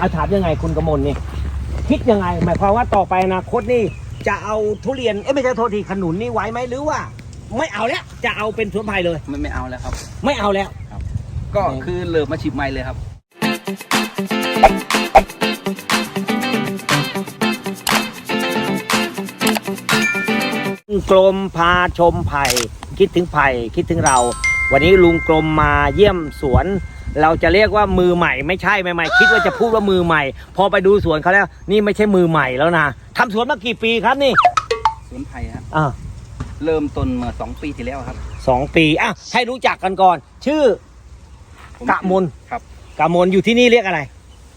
อาถามยังไงคุณกมลนี่คิดยังไง หมายความว่าต่อไปอนาคตนี่ จะเอาทุเรียนเอ้ยไม่ใช่โทษทีขนุนนี่ไว้ไหมหรือว่า ไม่เอาแล้วจะเอาเป็นสวนไผ่เลย ไม่ไม่เอาแล้วครับ ไม่เอาแล้ว ก็อืมคือเลิกมาฉีดใหม่เลยครับกรมพาชมไผ่คิดถึงไผ่คิดถึงเรา วันนี้ลุงกรมมาเยี่ยมสวน เราจะเรียกว่ามือใหม่ไม่ใช่ใหม่ๆคิดว่าจะพูดว่ามือใหม่ พอไปดูสวนเขาแล้ว นี่ไม่ใช่มือใหม่แล้วนะทำสวนมากี่ปีครับนี่สวนไผ่ครับอ่าเริ่มต้นเมื่อสองปีที่แล้วครับสองปีอะให้รู้จักกันก่อน ชื่อผมกะมนครับกามนอยู่ที่นี่เรียกอะไร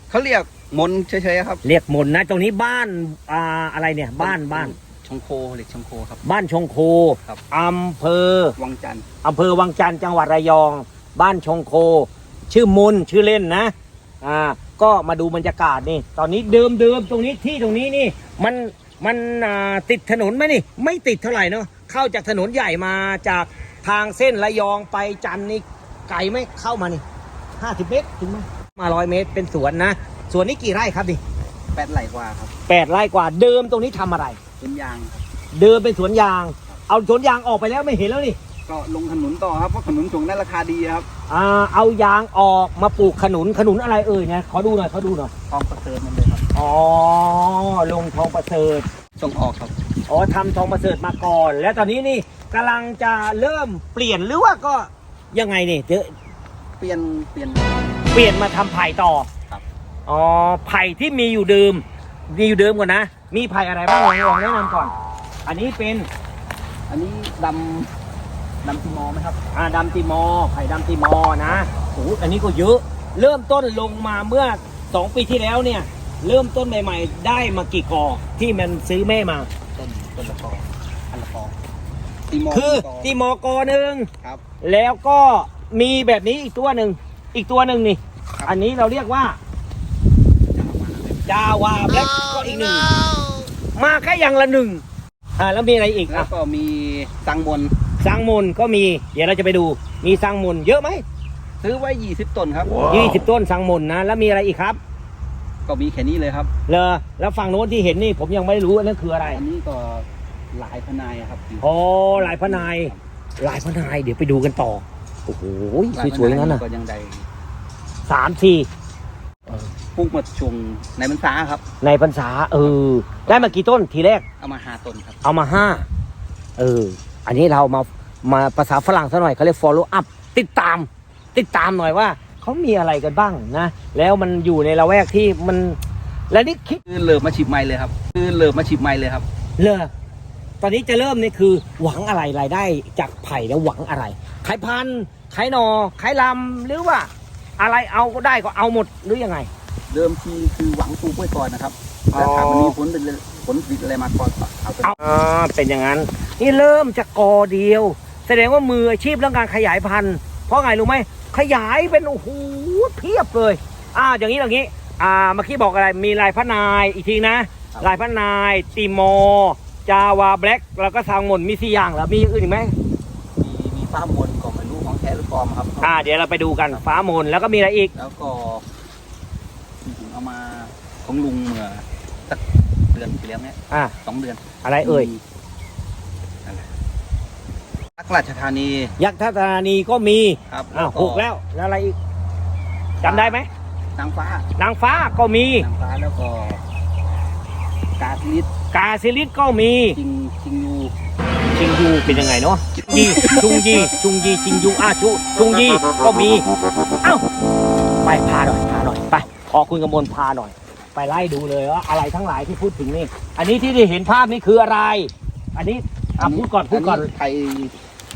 เขาเรียกมนเฉยๆครับ เรียกมนนะ ตรงนี้บ้านอ่าอะไรเนี่ย บ้านบ้านชงโคเรียกชงโคครับ บ้านชงโคครับอำเภอวังจันทร์อำเภอวังจันทร์จังหวัดระยอง บ้านชงโค ชื่อมนชื่อเล่นนะ อ่า ก็มาดูบรรยากาศนี่ ตอนนี้เดิมเดิมตรงนี้ที่ตรงนี้นี่ มันมันอ่าติดถนนไหมนี่ ไม่ติดเท่าไหร่เนาะเข้าจากถนนใหญ่มาจากทางเส้นระยองไปจันทร์นี่ไกลไหมเข้ามานี่ห้าสิบเมตรถึงไหมมาร้อยเมตรเป็นสวนนะสวนนี้กี่ไร่ครับนี่แปดไหลกว่าครับแปดไร่กว่าเดิมตรงนี้ทำอะไรสวนยางครับเดิมเป็นสวนยาง เอาสวนยางออกไปแล้วไม่เห็นแล้วนี่ ก็ลงขนุนต่อครับเพราะขนุนช่วงนั้นราคาดีครับอ่าเอายางออกมาปลูกขนุนขนุนอะไรเอ่ยนะขอดูหน่อยขอดูหน่อยทองประเสริฐมันเลยครับอ๋อลงทองประเสริฐส่งออกครับอ๋อทำทองประเสริฐมาก่อน แล้วตอนนี้นี่กำลังจะเริ่มเปลี่ยนหรือว่าก็ยังไงนี่เดี๋ยวเปลี่ยนเปลี่ยน เปลี่ยนมาทำไผ่ต่อครับ อ๋อไผ่ที่มีอยู่เดิม มีอยู่เดิมก่อนนะ มีไผ่อะไรบ้างลองลองแนะนำก่อน อันนี้เป็นอันนี้ดำ ดำติมอไหมครับอ่าดำติมอร์ไผ่ดำติมอร์นะโอ้โหอันนี้ก็เยอะ เริ่มต้นลงมาเมื่อสองปีที่แล้วเนี่ย เริ่มต้นใหม่ ๆ ได้มากี่กอที่มันซื้อแม่มา ต้นต้นละกออันละกอติมอคือละกติมอร์กอหนึ่งครับ แล้วก็มีแบบนี้อีกตัวหนึ่งอีกตัวหนึ่งนี่ครับอันนี้เราเรียกว่าจาวาแบล็กก็อีกหนึ่งมาแค่อย่างละหนึ่งอ่าแล้วมีอะไรอีกแล้อะวก็มีตังบน สังมนก็มี เดี๋ยวเราจะไปดู มีสังมนเยอะไหมซื้อไว้ 20 ต้นครับ ยี่สิบต้นสังมนนะ แล้วมีอะไรอีกครับก็มีแค่นี้เลยครับ เลอแล้วฝั่งโน้นที่เห็นนี่ผมยังไม่รู้อันนั้นคืออะไร อันนี้ก็หลายพนายอะครับอ๋อลายพระนายลายพระนาย เดี๋ยวไปดูกันต่อ โอ้โหสวยๆงั้นน่ะก็ยังได้สามสี่ปลูกมาช่วงในพรรษาครับ ในพรรษาเออ ได้มากี่ต้นทีแรก เอามาหาต้นครับ เอามาห้า เออ อันนี้เรามามาภาษาฝรั่งซะหน่อยเขาเรียก follow up ติดตาม ติดตามหน่อยว่าเขามีอะไรกันบ้างนะ แล้วมันอยู่ในละแวกที่มัน และนี่คิดคือเลิกมาฉีดใหม่เลยครับคือเลิกมาฉีดใหม่เลยครับ เลยตอนนี้จะเริ่มนี่คือหวังอะไรรายได้จากไผ่แล้วหวังอะไรขายพันธุ์ขายหนอขายลำหรือว่า อะไรเอาก็ได้ก็เอาหมดหรือยังไง เดิมทีคือหวังปลูกไว้ก่อนนะครับอ๋อแต่ถ้ามันมีผลเป็น ผลผลิตอะไรมาก่อนก็เอาไปเอาอ่าเป็นอย่างนั้น นี่เริ่มจากกอเดียว แสดงว่ามืออาชีพเรื่องการขยายพันธุ์เพราะไงรู้ไหมขยายเป็นโอ้โหเพียบเลย อ่าอย่างนี้อย่างนี้ อ่าเมื่อกี้บอกอะไรมีลายพระนายอีกทีนะ ลายพระนายติโมจาวาแบล็กแล้วก็ซางหมนมีสี่อย่างแล้วมีอย่างอื่นอีกไหมมีมีฟ้ามนก็ไม่รู้ของแท้หรือปลอมครับอ่าเดี๋ยวเราไปดูกันฟ้ามนแล้วก็มีอะไรอีกแล้วก็ผมเอามาของลุงเมื่อสักเดื อนที่แล้วเนี่ยอ่าสองเดือนอะไรเอ่ยมีอะไรรักราชธานียักษ์ทัตานีก็มีครับอ้าวหกแล้วแล้วอะไรอีกจำได้ไหมนางฟ้านางฟ้าก็มี นางฟ้าแล้วก็กาสลิดกาซิลิสก็มีจิงจิงยูชิงยูเป็นยังไงเนาะยีชุงยีชุงยีชิงยูอาชุชุงยีก็มีเอ้าไปพาหน่อยพาหน่อยไปขอคุณกมลพาหน่อย ไปไล่ดูเลยว่าอะไรทั้งหลายที่พูดถึงนี่ อันนี้ที่ได้เห็นภาพนี่คืออะไร อันนี้อะพูดก่อนพูดก่อนไทย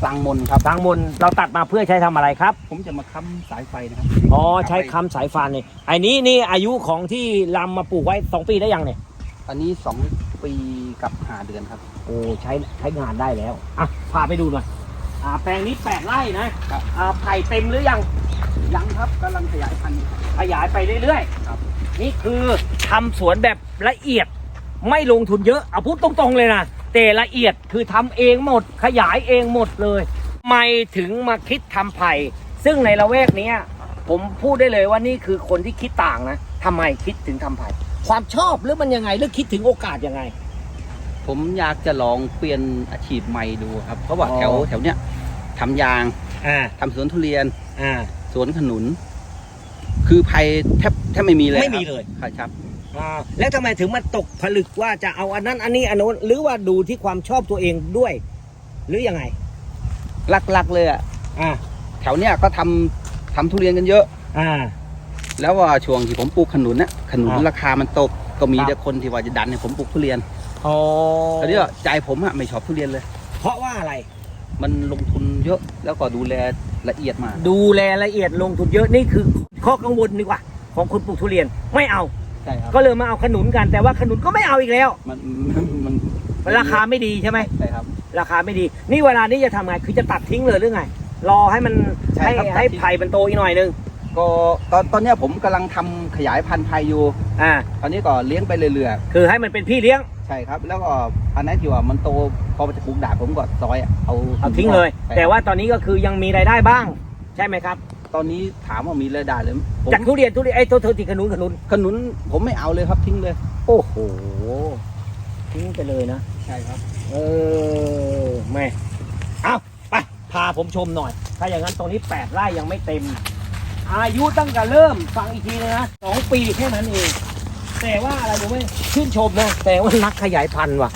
กลางมนครับทางมนเราตัดมาเพื่อใช้ทำอะไรครับ ผมจะมาค้ำสายไฟนะครับอ๋อใช้คำสายฟานนี่อันนี้นี่อายุของที่ลำมาปลูกไว้สองปีได้ยังเนี่ยอันนี้สองปีกับหาเดือนครับ โอ้ใช้ใช้งานได้แล้วอะพาไปดูหน่อยอ่าแปลงนี้แปดไร่นะครับ อ่าไผ่เต็มหรือยังยังครับกำลังขยายพันธุ์ขยายไปเรื่อยครับๆ นี่คือทำสวนแบบละเอียดไม่ลงทุนเยอะเอาพูดตรงๆเลยนะแต่ละเอียดคือทำเองหมด ขยายเองหมดเลยไม่ถึงมาคิดทำไผ่ซึ่งในละแวกเนี้ยผมพูดได้เลยว่านี่คือคนที่คิดต่างนะทำไมคิดถึงทำไผ่ความชอบหรือมันยังไงหรือคิดถึงโอกาสยังไง ผมอยากจะลองเปลี่ยนอาชีพใหม่ดูครับเพราะว่าอ๋อแถวแถวเนี้ยทำยางอ่าทำสวนทุเรียนอ่าสวนขนุน คือภัยแทบแทบไม่มีเลยไม่มีครับเลย ครับครับอ่าแล้วทำไมถึงมาตกผลึกว่าจะเอาอันนั้นอันนี้อันโน้นหรือว่าดูที่ความชอบตัวเองด้วย หรือยังไง หลักๆเลยอะอ่าแถวเนี้ยก็ทำทำทุเรียนกันเยอะ อ่า แล้วว่าช่วงที่ผมปลูกขนุนน่ะขนุนครับราคามันตกก็มีครับ แต่คนที่ว่าจะดันให้ผมปลูกทุเรียนอ๋อตอนนี้ว่าใจผมอะไม่ชอบทุเรียนเลย เพราะว่าอะไร มันลงทุนเยอะแล้วก็ดูแลละเอียดมาก ดูแลละเอียดลงทุนเยอะนี่คือข้อกังวลดีกว่า ของคนปลูกทุเรียนไม่เอา ใช่ครับก็เลยมาเอาขนุนกันแต่ว่าขนุนก็ไม่เอาอีกแล้ว มันมันมันราคาไม่ดีใช่ไหมใช่ครับ ราคาไม่ดี นี่เวลานี้จะทำไงคือจะตัดทิ้งเลยหรือไง รอให้มันใช่ให้ครับให้ตัดทิ้งไผ่มันโตอีกหน่อยนึงก็ตอนตอนเนี้ยผมกำลังทำขยายพันธุ์ไผ่อยู่ อ่าตอนนี้ก็เลี้ยงไปเรื่อยคือให้มันเป็นพี่เลี้ยง ๆ ใช่ครับ แล้วก็อันไหนที่ว่ามันโต พอมันจะปลูกด่างผมก็ซอยอะเอาเอาทิ้งเลยใช่แต่ว่าตอนนี้ก็คือยังมีรายได้บ้าง ใช่ไหมครับ ตอนนี้ถามว่ามีรายได้เลยผมจากทุเรียนทุเรียนไอ้ตัวเธอติขนุนขนุนขนุนผมไม่เอาเลยครับทิ้งเลย โอ้โหทิ้งไปเลยนะ ใช่ครับ เออไม่เอาไป พาผมชมหน่อย ถ้าอย่างนั้นตรงนี้แปดไร่ยังไม่เต็ม อายุตั้งแต่เริ่มฟังอีกทีนะสองปีแค่นั้นเอง แต่ว่าอะไรรู้ไหมชื่นชมนะ แต่ว่านักขยายพันธุ์ว่ะ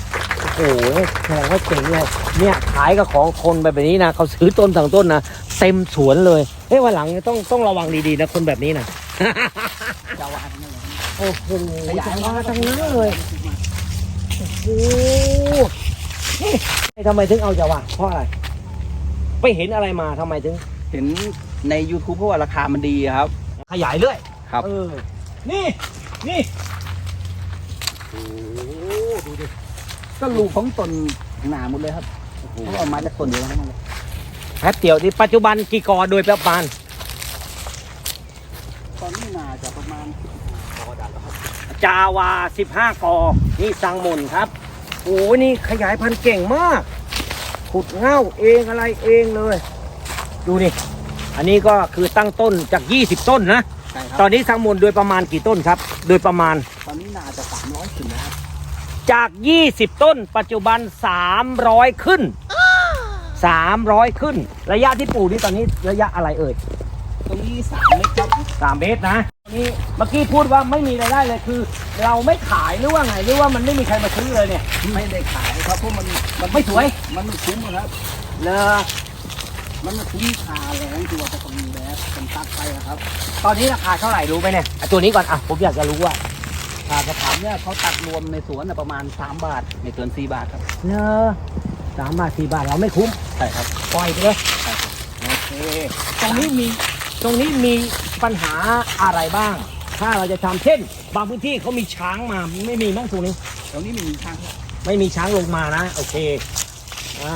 โอ้โหแสดงว่าเจ๋งเลยเนี่ยขายกับของคนแบบนี้นะเขาซื้อต้นสั่งต้นนะเต็มสวนเลยเฮ้ยวันหลังต้องต้องระวังดีๆนะคนแบบนี้นะจาวานนั่นแหละโอ้โหจังหวะทั้งนั้นเลยโอ้โหนี่ทำไมถึงเอาจาวะเพราะอะไรไปเห็นอะไรมาทำไมถึง เห็นใน YouTube เพราะว่าราคามันดีครับ ขยายเรื่อยครับเออนี่นี่โอ้โหดูดิ ก็ลูกของต้นหนาหมดเลยครับเพราะว่ามาจากต้นเดียวทั้งนั้นเลยแป๊บเดียวดิปัจจุบันกี่กอโดยประมาณตอนนี้นาจะประมาณจาวา 15 กอ นี่สังมนครับโอ้โหนี่ขยายพันธุ์เก่งมาก ขุดเง่าเองอะไรเองเลย ดูนี่ อันนี้ก็คือตั้งต้นจาก 20 ต้นนะ ใช่ครัตอนนี้สังมนโดยประมาณกี่ต้นครับ โดยประมาณ ตอนนี้นาจะสามร้อยขึ้นแล้วครับ จาก 20 ต้นปัจจุบัน 300 ขึ้น 300 ขึ้น ระยะที่ปลูกนี่ตอนนี้ระยะอะไรเอ่ย ตรงนี้สามเมตรครับ3เมตรนะนี่เมื่อกี้พูดว่าไม่มีรายได้เลยคือ เราไม่ขายหรือว่าไงหรือว่ามันไม่มีใครมาซื้อเลยเนี่ยไม่ได้ขายครับเพราะมันมันไม่สวยมันไม่คุ้มครับเลอมันไม่คุ้มค่าแรงที่ว่าจะต้องมีแล้วผมตัดไปอะครับ ตอนนี้ราคาเท่าไหร่รู้ไหมเนี่ยอะตัวนี้ก่อนอะผมอยากจะรู้ว่า ค่ากระถางเนี่ยเขาตัดรวมในสวนน่ะประมาณ 3 บาท ไม่เกิน 4 บาทครับเลอสามบาทสี่บาทเราไม่คุ้มใช่ครับปล่อยไปเลยใช่ครับโอเคตรงนี้มีตรงนี้มีปัญหาอะไรบ้าง ถ้าเราจะทำเช่น บางพื้นที่เขามีช้างมาไม่มีมั้งตรงนี้ ตรงนี้ไม่มีทางครับไม่มีช้างลงมานะ โอเคอ่า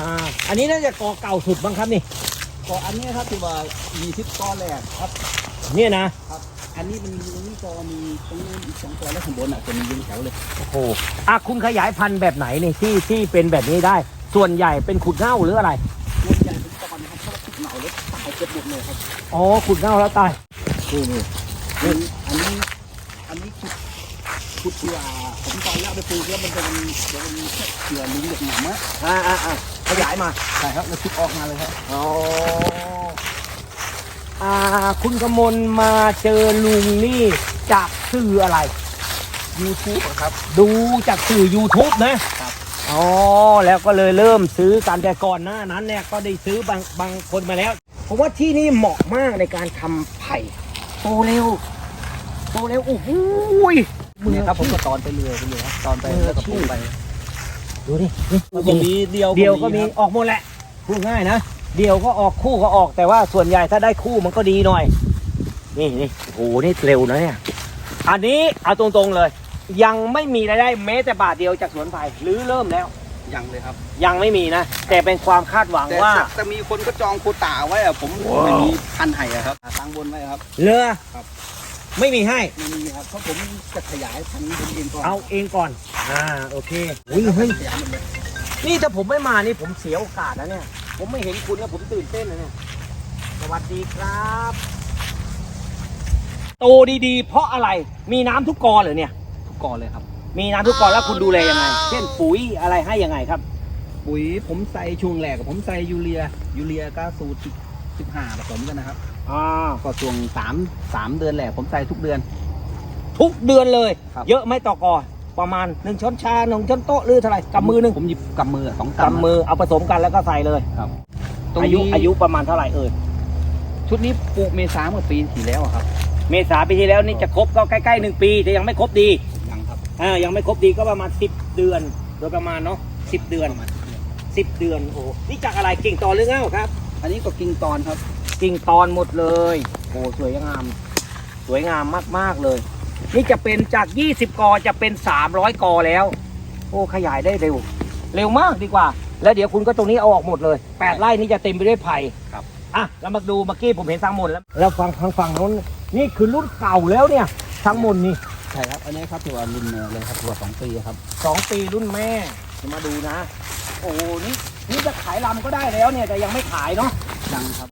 อันนี้น่าจะกอเก่าสุดบ้างครับนี่ก็อันนี้ครับที่ว่า20ก้อนแรกครับ เนี่ยนะ อันนี้มันมีตรงนี้ก็มีตรงนู้นอีกสองก้อนแล้วข้างบนอะจะมียืนแถวเลยโอ้โหอะคุณขยายพันธุ์แบบไหนนี่ที่ที่เป็นแบบนี้ได้ ส่วนใหญ่เป็นขุดเง่าหรืออะไรส่วนใหญ่เป็นตอนนะครับเพราะว่าติดเหนาแล้วตายเกือบหมดเลยครับอ๋อขุดเง่าแล้วตายนี่นี่อันอันนี้อันนี้ขุดขุดเกลือผมตอนแรกไปปลูกแล้วมันเป็นเป็นแค่เกลือลิงเด็กหนามะอ่าอ่าอ่าขยายมาใช่ครับแล้วขุดออกมาเลยครับอ๋ออ่า คุณกมลมาเจอลุงนี่จากสื่ออะไรยูทูบครับ ดูจากสื่อ YouTube นะครับ อ๋อ แล้วก็เลยเริ่มซื้อกันแต่ก่อนหน้านั้นเนี่ยก็ได้ซื้อบางบางคนมาแล้ว เพราะว่าที่นี่เหมาะมากในการทำไผ่โตเร็วโตเร็วโอ้โหยเนี่ยครับผมก็ตอนไปเรื่อยไปเลยครับตอนไปแล้วก็ปลูกไป ดูดินี่ก็มีเดียวเดียวก็มีครับออกหมดแหละพูดง่ายนะ เดียวก็ออกคู่ก็ออกแต่ว่าส่วนใหญ่ถ้าได้คู่มันก็ดีหน่อย นี่นี่โอ้โหนี่เร็วนะเนี่ยอันนี้เอาตรงๆเลย ยังไม่มีรายได้แม้แต่บาทเดียวจากสวนไผ่หรือเริ่มแล้ว ยังเลยครับ ยังไม่มีนะ แต่เป็นความคาดหวังแต่ว่า แต่แต่มีคนก็จองโควตาไว้อะผมไม่มีพันธุ์ไห่อะครับตั้งบนไว้ครับ เรือครับ ไม่มีให้ ไม่มีครับเพราะผมจะขยายพันธุ์ผมเองก่อนเอาเองก่อน อ่า โอเคอุ้ยเฮ้ย ขยายมันเลยนี่ถ้าผมไม่มานี่ผมเสียโอกาสนะเนี่ย ผมไม่เห็นคุณแล้วผมตื่นเต้นนะเนี่ยสวัสดีครับโตดีๆ เพราะอะไรมีน้ำทุกกอเหรอเนี่ย ทุกกอเลยครับ มีน้ำทุกกอแล้วคุณดูแลยังไง เช่นปุ๋ยอะไรให้ยังไงครับ ปุ๋ยผมใส่ช่วงแรกผมใส่ยูเรียยูเรียก็สูตรสิบห้าผสมกันนะครับอ่า ก็ช่วงสามสามเดือนแรกผมใส่ทุกเดือน ทุกเดือนเลย ครับ เยอะไหมต่อกอ ประมาณหนึ่งช้อนชาหนึ่งช้อนโต๊ะหรือเท่าไหร่กำมือหนึ่งผมหยิบกำมือสองกำมือเอาผสมกันแล้วก็ใส่เลยครับตรงอายุนี้อายุประมาณเท่าไหร่เอ่ยชุดนี้ปลูกเมษาเมื่อปีที่แล้วอะครับเมษาปีที่แล้วนี่จะครบก็ใกล้ๆหนึ่งปีแต่ยังไม่ครบดียังครับอ่ายังไม่ครบดีก็ประมาณสิบเดือน โดยประมาณเนาะสิบเดือนประมาณ10เดือนสิบเดือนโอ้โหนี่จากอะไรกิ่งตอนหรือเงาครับอันนี้ก็กิ่งตอนครับกิ่งตอนหมดเลยโอ้สวยงาม สวยงามมากๆเลย นี่จะเป็นจาก 20 กอจะเป็น 300 กอแล้ว โอ้ขยายได้เร็ว เร็วมากดีกว่า แล้วเดี๋ยวคุณก็ตรงนี้เอาออกหมดเลยแปดไร่นี้จะเต็มไปด้วยไผ่ครับ อะเรามาดูเมื่อกี้ผมเห็นทางหมดแล้วแล้วฟังทางฝั่งนู้นนี่คือรุ่นเก่าแล้วเนี่ยทางหมดนี่ใช่ครับ อันนี้ครับถือว่ารุ่นเนื้อเลยครับถือว่าสองปีครับสองปีรุ่นแม่มาดูนะ โอ้โหนี่นี่จะขายลำก็ได้แล้วเนี่ยแต่ยังไม่ขายเนาะยังครับ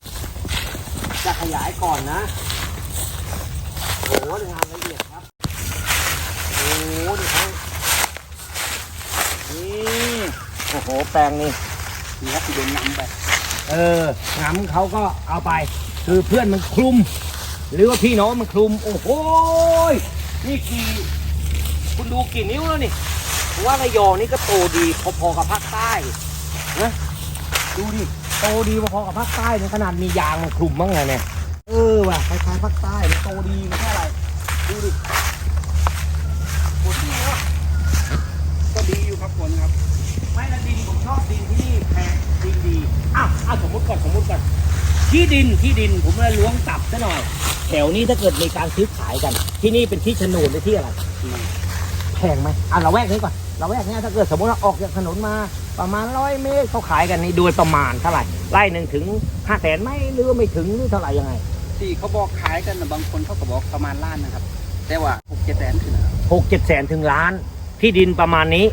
จะขยายก่อนนะโอ้โหงานละเอียดครับโอ้โหนี่เขานี่โอ้โห แปลงนี่นี่ครับที่โดนนำไป เออหำเขาก็เอาไป คือเพื่อนมันคลุม หรือว่าพี่น้องมันคลุม โอ้โหยนี่กี่คุณดูกี่นิ้วแล้วนี่ผมว่าระยองนี่ก็โตดีพอๆกับภาคใต้นะดูดิโตดีพอๆกับภาคใต้ในขนาดมียางมันคลุมบ้างไงเนี่ยเออว่ะคล้ายๆภาคใต้มันโตดีมันแค่อะไรดูดิโคตรดีเนาะก็ดีอยู่ครับผลครับ ไม่ละดินผมชอบดินที่นี่แพงดินดีอ้าวอ้าวสมมติก่อนสมมติก่อนที่ดินที่ดินผมเลยล้วงตับซะหน่อย แถวนี้ถ้าเกิดมีการซื้อขายกัน ที่นี่เป็นที่โฉนดหรือที่อะไรแพงไหมอะเราแวกนี้ก่อนเราแวกเนี้ยถ้าเกิดสมมติเราออกจากถนนมาประมาณร้อยเมตรเขาขายกันนี่โดยประมาณเท่าไหร่ไร่หนึ่งถึงห้าแสนไหมหรือไม่ถึงหรือเท่าไหร่ยังไงที่เขาบอกขายกันนะบางคนเขาก็บอกประมาณล้านนะครับ แต่ว่าหกเจ็ดแสนขึ้นนะครับหกเจ็ดแสนถึงล้าน ที่ดินประมาณนี้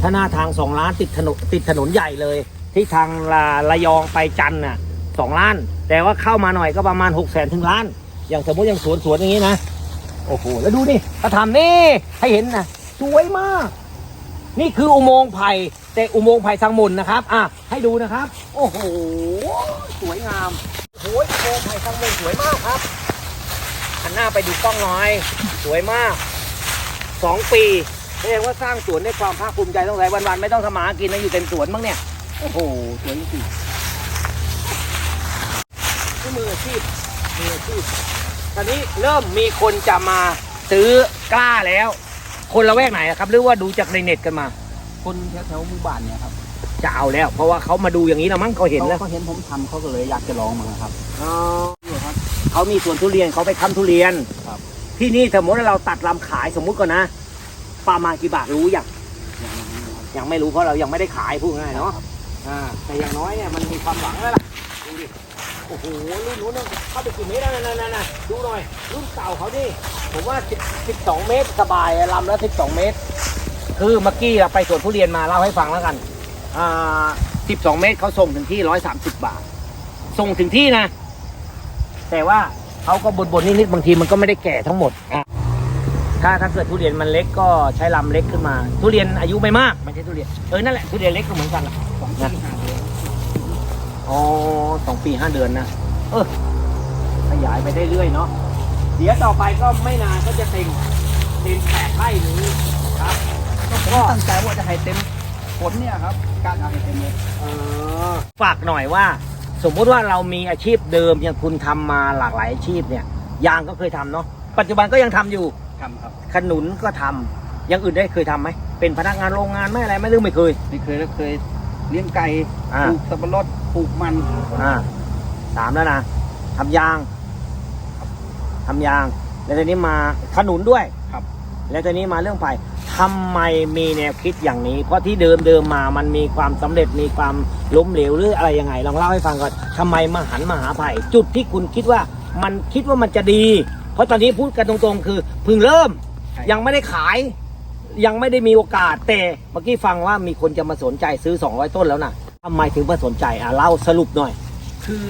ถ้าหน้าทางสองล้านติดถนนติดถนนใหญ่เลย ที่ทางละระยองไปจันทร์น่ะสองล้าน แต่ว่าเข้ามาหน่อยก็ประมาณหกแสนถึงล้าน อย่างสมมติอย่างสวนสวนอย่างนี้นะโอ้โหแล้วดูนี่ถ้าทำนี่ให้เห็นนะสวยมาก นี่คืออุโมงค์ไผ่แต่อุโมงค์ไผ่ทางมุนนะครับอะให้ดูนะครับ โอ้โหสวยงามโอ้ยอุโมงค์ไผ่ทางมุนสวยมากครับหันหน้าไปดูกล้องหน่อย สวยมากสองปี แสดงว่าสร้างสวนด้วยความภาคภูมิใจต้องใช้วันๆไม่ต้องทำมาหากินนะอยู่เต็มสวนบ้างเนี่ย โอ้โหสวยจริงๆนี่มืออาชีพมืออาชีพตอนนี้เริ่มมีคนจะมาซื้อกล้าแล้ว คนละแวกไหนนะครับ หรือว่าดูจากในเน็ตกันมา คนแถวๆหมู่บ้านเนี่ยครับจะเอาแล้ว เพราะว่าเขามาดูอย่างนี้แล้วมั้งเขาเห็นแล้วเขาเห็นผมทำเขาก็เลยอยากจะลองมาครับอ๋อนี่ครับเขามีสวนทุเรียนเขาไปค้ำทุเรียนครับ ที่นี่สมมติว่าเราตัดลำขายสมมุติก่อนนะ ประมาณกี่บาทรู้อย่างยังไม่รู้เพราะเรายังไม่ได้ขายพูดง่ายเนาะอ่าแต่อย่างน้อยเนี่ยมันมีความหวังแล้วล่ะดูดิโอ้โหรุ่นนู้นน่ะเข้าไปกี่เมตรแล้วนั่นๆๆดูหน่อยรุ่นเก่าเขาดิผมว่า10 12เมตรสบายลำแล้ว12เมตร คือเมื่อกี้เราไปสวนทุเรียนมาเล่าให้ฟังแล้วกันอ่า12เมตรเขาส่งถึงที่130บบาท ส่งถึงที่นะ แต่ว่าเขาก็บนๆนิดๆบางทีมันก็ไม่ได้แก่ทั้งหมดอะ ถ้าถ้าเกิดทุเรียนมันเล็กก็ใช้ลำเล็กขึ้นมา ทุเรียนอายุไม่มากไม่ใช่ทุเรียนเออนั่นแหละทุเรียนเล็กก็เหมือนกันแหละสองปีห้าเดือนอ๋อสองปีห้าเดือนนะเออขยายไปได้เรื่อยเนาะเดี๋ยวต่อไปก็ไม่นานก็จะเต็มเต็มแปดไร่นี้ครับผมตั้งใจว่าจะให้เต็มผลเนี่ยครับการเอาให้เต็มเลยเออฝากหน่อยว่า สมมุติว่าเรามีอาชีพเดิมอย่างคุณทำมาหลากหลายอาชีพเนี่ยยางก็เคยทำเนาะปัจจุบันก็ยังทำอยู่ ทำครับขนุนก็ทำอย่างอื่นได้เคยทำไหมเป็นพนักงานโรงงานไม่อะไรไม่รู้ไม่เคย ไม่เคยแล้วเคยเลี้ยงไก่อ่า ปลูกสับปะรดปลูกมันอ่าสามแล้วนะทำยางทำยาง แล้วตอนนี้มาขนุนด้วย ครับ แล้วตอนนี้มาเรื่องไผ่ทำไมมีแนวคิดอย่างนี้ เพราะที่เดิมเดิมมามันมีความสำเร็จมีความล้มเหลวหรืออะไรยังไงลองเล่าให้ฟังก่อนทำไมมาหันมาหาไผ่จุดที่คุณคิดว่ามันคิดว่ามันจะดีเพ ราะตอนนี้พูดกันตรงๆ คือเพิ่งเริ่มใช่ ยังไม่ได้ขาย ยังไม่ได้มีโอกาสแต่เมื่อกี้ฟังว่ามีคนจะมาสนใจซื้อ 200 ต้นแล้วนะทำไมถึงมาสนใจอะเล่าสรุปหน่อยคือ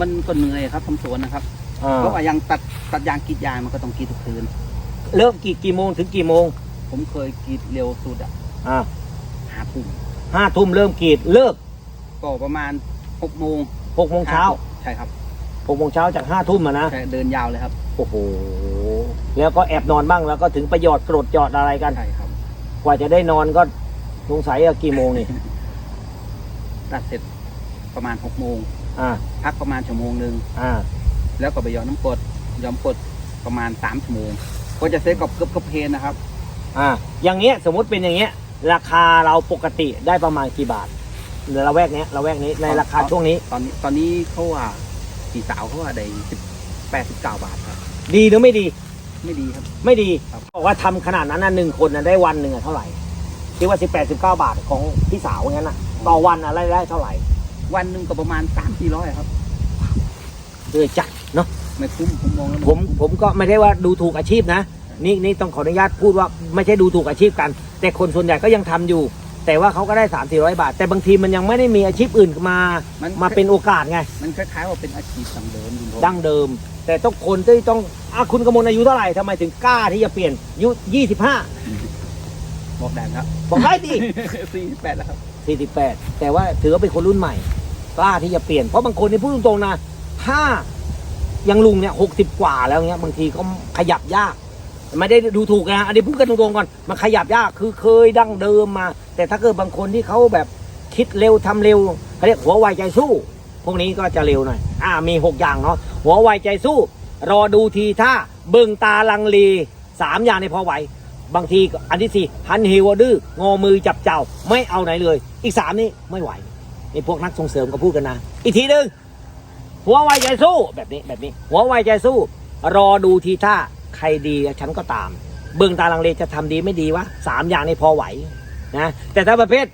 มันก็เหนื่อยครับทำสวนนะครับออ่าเพราะว่ายังตัดตัดยางกรีดยางมันก็ต้องกรีดทุกคืน เริ่มกรีดกี่โมงถึงกี่โมงผมเคยกรีดเร็วสุดอะอ่าหาปุ่มห้าทุ่มเริ่มกรีดเลิกก็ประมาณหกโมงหกโมงเช้า ใช่ครับ หกโมงเช้าจากห้าทุ่มอะนะ ใช่เดินยาวเลยครับโอ้โห แล้วก็แอบนอนบ้างแล้วก็ถึงประโยชน์กรดหยอดอะไรกัน ใช่ครับ กว่าจะได้นอนก็สงสัยอะกี่โมงนี่ ตัดเสร็จประมาณหกโมงอ่า พักประมาณชั่วโมงหนึ่งอ่า แล้วก็ไปหย้อนน้ำกรดหย้อมกรดประมาณสามชั่วโมงก็จะเซ็ตกับเกือบกับเพนนะครับ อ่า อย่างเงี้ยสมมติเป็นอย่างเงี้ย ราคาเราปกติได้ประมาณกี่บาทในละแวกเนี้ยละแวกนี้ในราคาช่วงนี้ ตอนนี้ตอนนี้เขาว่า สีสาวเขาว่าได้สิบแปดสิบเก้าบาทครับ ดีหรือไม่ดี ไม่ดีครับ ไม่ดีครับบอกว่าทำขนาดนั้นนะหนึ่งคนนะได้วันหนึ่งอะเท่าไหร่คิดว่าสิบแปดสิบเก้าบาทของพี่สาวงั้นนะต่อวันอะไรได้เท่าไหร่วันหนึ่งก็ประมาณสามสี่ร้อยครับเออจัดเนาะไม่คุ้มผมมองแล้วผมผมก็ไม่ได้ว่าดูถูกอาชีพนะนี่นี่ต้องขออนุญาตพูดว่าไม่ใช่ดูถูกอาชีพกัน แต่คนส่วนใหญ่ก็ยังทำอยู่ แต่ว่าเขาก็ได้สามสี่ร้อยบาท แต่บางทีมันยังไม่ได้มีอาชีพอื่นมามันมาเป็นโอกาสไง มันคล้ายๆว่าเป็นอาชีพดังเดิมคุณผมดั้งเดิม แต่ต้องคนที่ต้องอะคุณกมลอายุเท่าไหร่ทำไมถึงกล้าที่จะเปลี่ยนอายุยี่สิบห้าบอกได้ครับ บอกได้ดิ สี่แปดแล้วครับ สี่สิบแปดแต่ว่าถือว่าเป็นคนรุ่นใหม่กล้าที่จะเปลี่ยนเพราะบางคนนี่พูดตรงๆนะถ้ายังลุงเนี่ยหกสิบกว่าแล้วเงี้ยบางทีก็ขยับยาก ไม่ได้ดูถูกนะอันนี้พูดกันตรงๆก่อนมันขยับยากคือเคยดั้งเดิมมา แต่ถ้าเกิดบางคนที่เขาแบบคิดเร็วทำเร็วเขาเรียกหัวไวใจสู้ พวกนี้ก็จะเร็วหน่อย อ่ามีหกอย่างเนาะหัวไวใจสู้ รอดูทีท่าเบิ่งตาลังเลสามอย่างในพอไหว บางทีอันที่สี่หันเหวดื้องอมือจับเจ้าไม่เอาไหนเลย อีกสามนี่ไม่ไหวนี่พวกนักส่งเสริมก็พูดกันนะ อีกทีหนึ่งหัวไวใจสู้แบบนี้แบบนี้ หัวไวใจสู้ รอดูทีท่าใครดีฉันก็ตาม เบื้องตาลังเลจะทำดีไม่ดีวะสามอย่างนี่พอไหว นะแต่ถ้าประเภท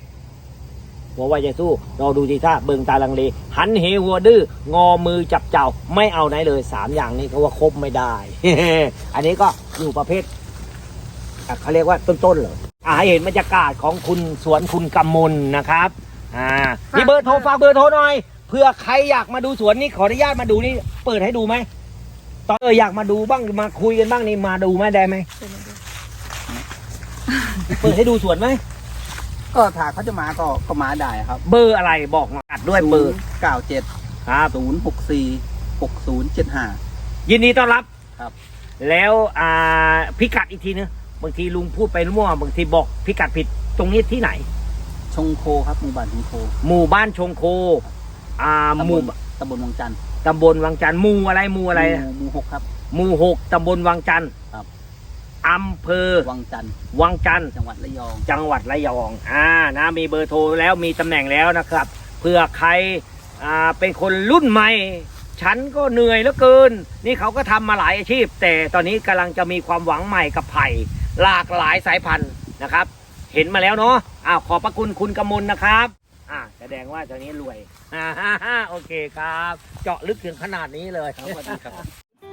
หัวไวใจสู้รอดูทีท่าเบิ่งตาลังเล หันเหหัวดื้องอมือจับเจ้าไม่เอาไหนเลยสามอย่างนี้เขาว่าครบไม่ได้ อันนี้ก็อยู่ประเภทอะเขาเรียกว่าต้นๆเหรออ่าให้เห็นบรรยากาศของคุณสวนคุณกำมลนะครับอ่ามีเบอร์โทรฝากเบอร์โทรหน่อยเผื่อใครอยากมาดูสวนนี่ขออนุญาตมาดูนี่เปิดให้ดูไหมตอนเอออยากมาดูบ้างมาคุยกันบ้างนี่มาดูไหมได้ไหมเปิดให้ดูสวนไหม ก็ถ้าเขาจะมาก็ก็มาได้ครับเบอร์อะไรบอกมาอัดด้วยเบอร์เก้าเจ็ดครับศูนย์หกสี่หกศูนย์เจ็ดห้ายินดีต้อนรับครับ แล้วอ่าพิกัดอีกทีนึงบางทีลุงพูดไปมั่วบางทีบอกพิกัดผิดตรงนี้ที่ไหน ชงโคครับหมู่บ้านชงโค หมู่บ้านชงโค อ่าตำหบมู่ลตำบลวังจันทร์ตำบลวังจันทร์หมู่อะไรหมู่อะไรหมู่หมู่หกครับหมู่หกตำบลวังจันทร์ครับ อำเภอวังจันทร์วังจันทร์จังหวัดระยอง จังหวัดระยองอ่านะมีเบอร์โทรแล้วมีตำแหน่งแล้วนะครับเพื่อใครอ่าเป็นคนรุ่นใหม่ ฉันก็เหนื่อยเหลือเกิน นี่เขาก็ทำมาหลายอาชีพ แต่ตอนนี้กำลังจะมีความหวังใหม่กับไผ่หลากหลายสายพันธุ์นะครับ เห็นมาแล้วเนาะอ้าวขอบพระคุณคุณกำมลนะครับอ่าแสดงว่าตอนนี้รวยอ่าฮ่าฮ่าโอเคครับ เจาะลึกถึงขนาดนี้เลยครับสวัสดีครับ